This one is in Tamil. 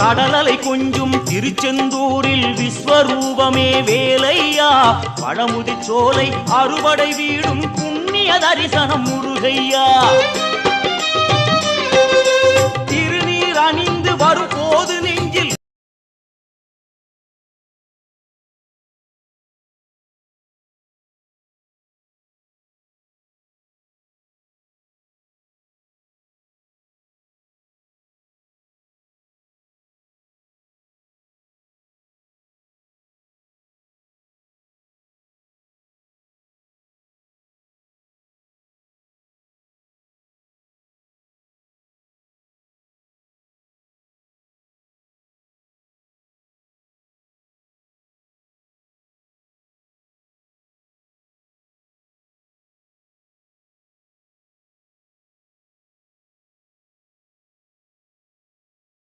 கடலலை கொஞ்சும் திருச்செந்தூரில் விஸ்வரூபமே வேலையா? பழமுதி சோலை அறுவடை வீடும் புண்ணிய தரிசனம் முருகையா? திருநீர் அணிந்து வரும் போது நீ